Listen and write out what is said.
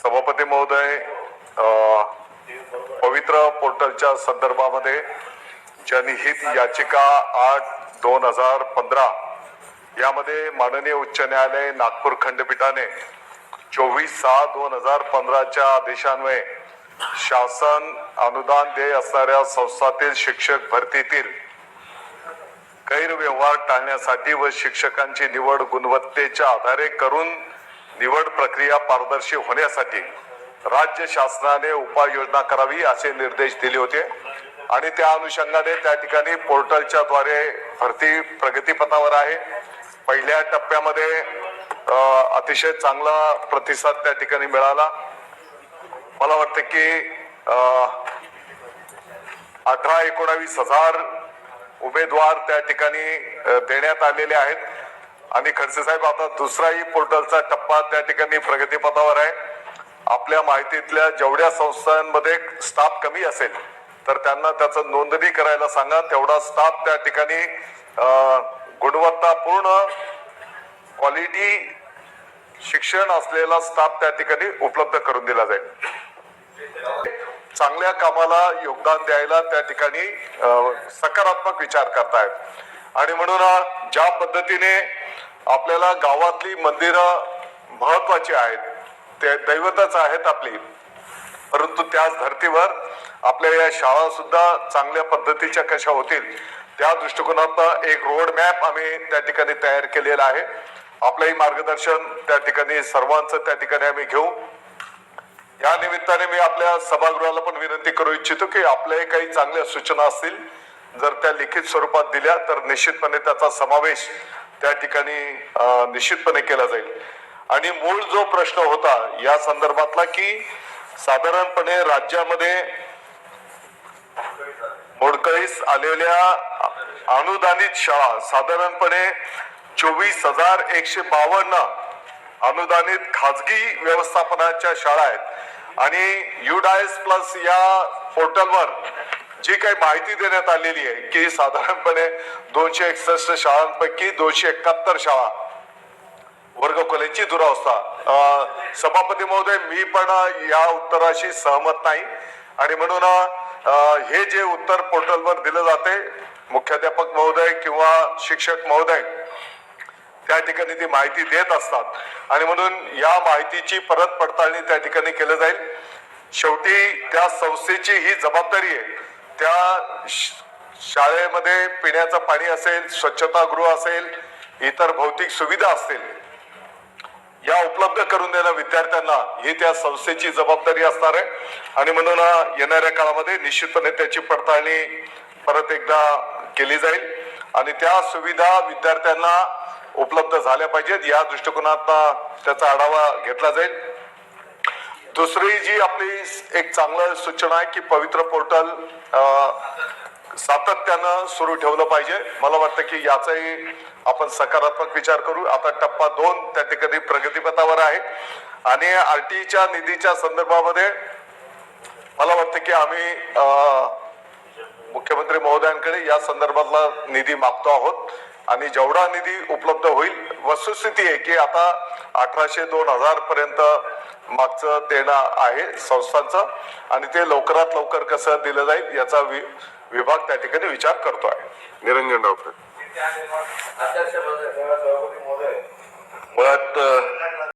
सभापती महोदय पवित्र पोर्टलच्या संदर्भामध्ये जनहित याचिका आठ दोन हजार पंधरा यामध्ये माननीय उच्च न्यायालय नागपूर खंडपीठाने चोवीस सहा दोन हजार पंधराच्या आदेशान्वये शासन अनुदान देय असणाऱ्या संस्थातील शिक्षक भरतीतील गैरव्यवहार टाळण्यासाठी व शिक्षकांची निवड गुणवत्तेच्या आधारे करून निवड प्रक्रिया पारदर्शी होण्यासाठी राज्य शासनाने उपाययोजना करावी असे निर्देश दिले होते. आणि त्या अनुषंगाने त्या ठिकाणी पोर्टलच्या द्वारे भरती प्रगतीपथावर आहे. पहिल्या टप्प्यामध्ये अतिशय चांगला प्रतिसाद त्या ठिकाणी मिळाला. मला वाटतं की अठरा एकोणावीस हजार उमेदवार त्या ठिकाणी देण्यात आलेले आहेत. आणि खडसे साहेब आता दुसराही पोर्टलचा टप्पा त्या ठिकाणी प्रगतीपथावर आहे. आपल्या माहितीतल्या जेवढ्या संस्थांमध्ये स्टाफ कमी असेल तर त्यांना त्याचं नोंदणी करायला सांगा. तेवढा स्टाफ त्या ठिकाणी गुणवत्तापूर्ण क्वालिटी शिक्षण असलेला स्टाफ त्या ठिकाणी उपलब्ध करून दिला जाईल. चांगल्या कामाला योगदान द्यायला त्या ठिकाणी सकारात्मक विचार करतायत. आणि म्हणून ज्या पद्धतीने आपल्याला गावातली मंदिरं महत्वाची आहेत. ते दैवतच आहेत आपली. परंतु त्याच धर्तीवर आपल्या या शाळा सुद्धा चांगल्या पद्धतीच्या कशा होतील त्या दृष्टिकोनातनं एक रोड मॅप आम्ही त्या ठिकाणी तयार केलेला आहे. आपलंही मार्गदर्शन त्या ठिकाणी सर्वांचं त्या ठिकाणी आम्ही घेऊ. या निमित्ताने मी आपल्या सभागृहाला पण विनंती करू इच्छितो की आपल्याही काही चांगल्या सूचना असतील जर त्या लिखित स्वरूपात दिल्या तर निश्चितपणे त्याचा समावेश त्या ठिकाणी निश्चितपणे केला जाईल. आणि मूळ जो प्रश्न होता या संदर्भातला की साधारणपणे राज्यामध्ये मोडकळीस आलेल्या अनुदानित शाळा साधारणपणे चोवीस हजार एकशे बावन्न अनुदानित खाजगी व्यवस्थापनाच्या शाळा आहेत. आणि युडायस प्लस या पोर्टलवर जी काही माहिती देण्यात आलेली आहे की साधारणपणे दोनशे एकसष्ट शाळांपैकी दोनशे एकाहत्तर शाळा वर्गखोल्यांची दुरावस्था. अं, सभापती महोदय मी पण या उत्तराशी सहमत नाही. आणि म्हणून हे जे उत्तर पोर्टलवर दिलं जाते मुख्याध्यापक महोदय किंवा शिक्षक महोदय त्या ठिकाणी ती माहिती देत असतात. आणि म्हणून या माहितीची परत पडताळणी त्या ठिकाणी केलं जाईल. शेवटी त्या संस्थेची ही जबाबदारी आहे. त्या शाळेमध्ये पिण्याचं पाणी असेल स्वच्छतागृह असेल इतर भौतिक सुविधा असतील या उपलब्ध करून देणं विद्यार्थ्यांना ही त्या संस्थेची जबाबदारी असणार आहे. आणि म्हणून येणाऱ्या काळामध्ये निश्चितपणे त्याची पडताळणी परत एकदा केली जाईल. आणि त्या सुविधा विद्यार्थ्यांना उपलब्ध झाल्या पाहिजेत. या दृष्टिकोनात त्याचा आढावा घेतला जाईल. दुसरी जी आपली एक चांगलं सूचना आहे की पवित्र पोर्टल सातत्यानं सुरू ठेवलं पाहिजे. मला वाटतं की याचाही आपण सकारात्मक विचार करू. आता टप्पा दोन त्या ठिकाणी प्रगतीपथावर आहे. आणि आर टीच्या निधीच्या संदर्भामध्ये मला वाटतं की आम्ही मुख्यमंत्री महोदयांकडे या संदर्भातला निधी मागतो आहोत. आणि जेवढा निधी उपलब्ध होईल वस्तुस्थिती आहे की आता अठराशे दोन हजार पर्यंत मागचं देणं आहे संस्थांचं आणि ते लवकरात लवकर कसं दिलं जाईल याचा वि- विभाग त्या ठिकाणी विचार करतो आहे निरंजन महोदय मुळात